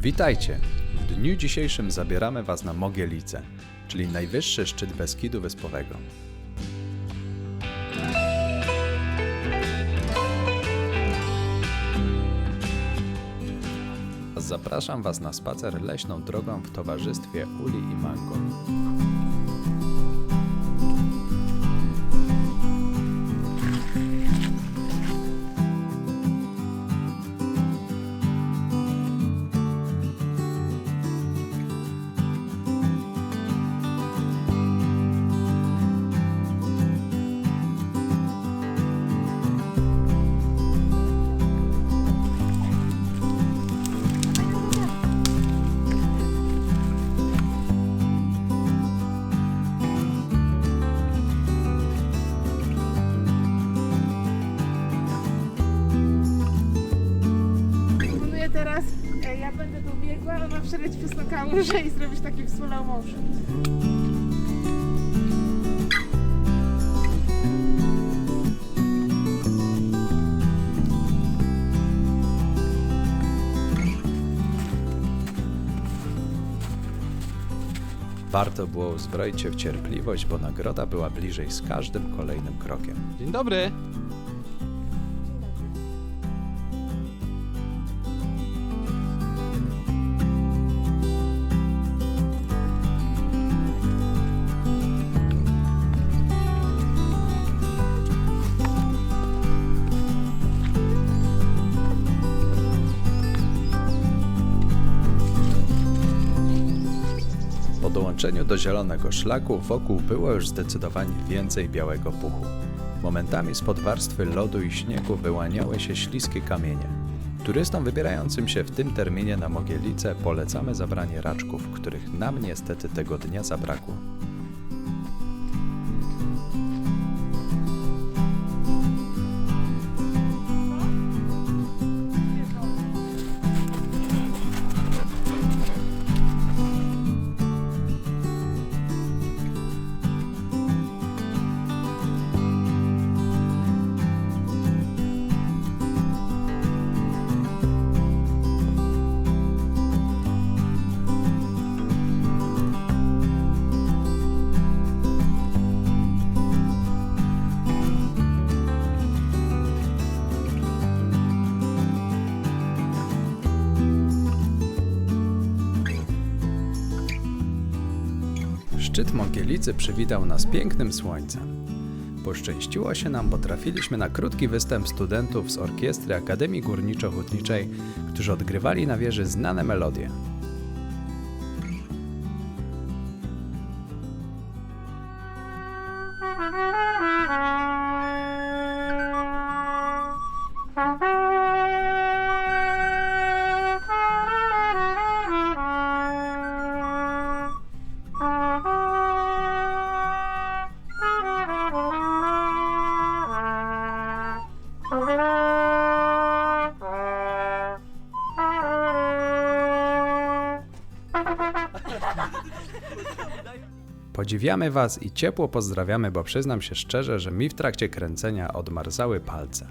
Witajcie! W dniu dzisiejszym zabieramy Was na Mogielice, czyli najwyższy szczyt Beskidu Wyspowego. Zapraszam Was na spacer leśną drogą w towarzystwie Uli i Mango. Przeleć tą kałużę i zrobić taki w slow motion. Warto było uzbroić się w cierpliwość, bo nagroda była bliżej z każdym kolejnym krokiem. Dzień dobry. Dołączeniu do zielonego szlaku wokół było już zdecydowanie więcej białego puchu. Momentami spod warstwy lodu i śniegu wyłaniały się śliskie kamienie. Turystom wybierającym się w tym terminie na Mogielice polecamy zabranie raczków, których nam niestety tego dnia zabrakło. Szczyt Mogielicy przywitał nas pięknym słońcem. Poszczęściło się nam, bo trafiliśmy na krótki występ studentów z orkiestry Akademii Górniczo-Hutniczej, którzy odgrywali na wieży znane melodie. Podziwiamy Was i ciepło pozdrawiamy, bo przyznam się szczerze, że mi w trakcie kręcenia odmarzały palce.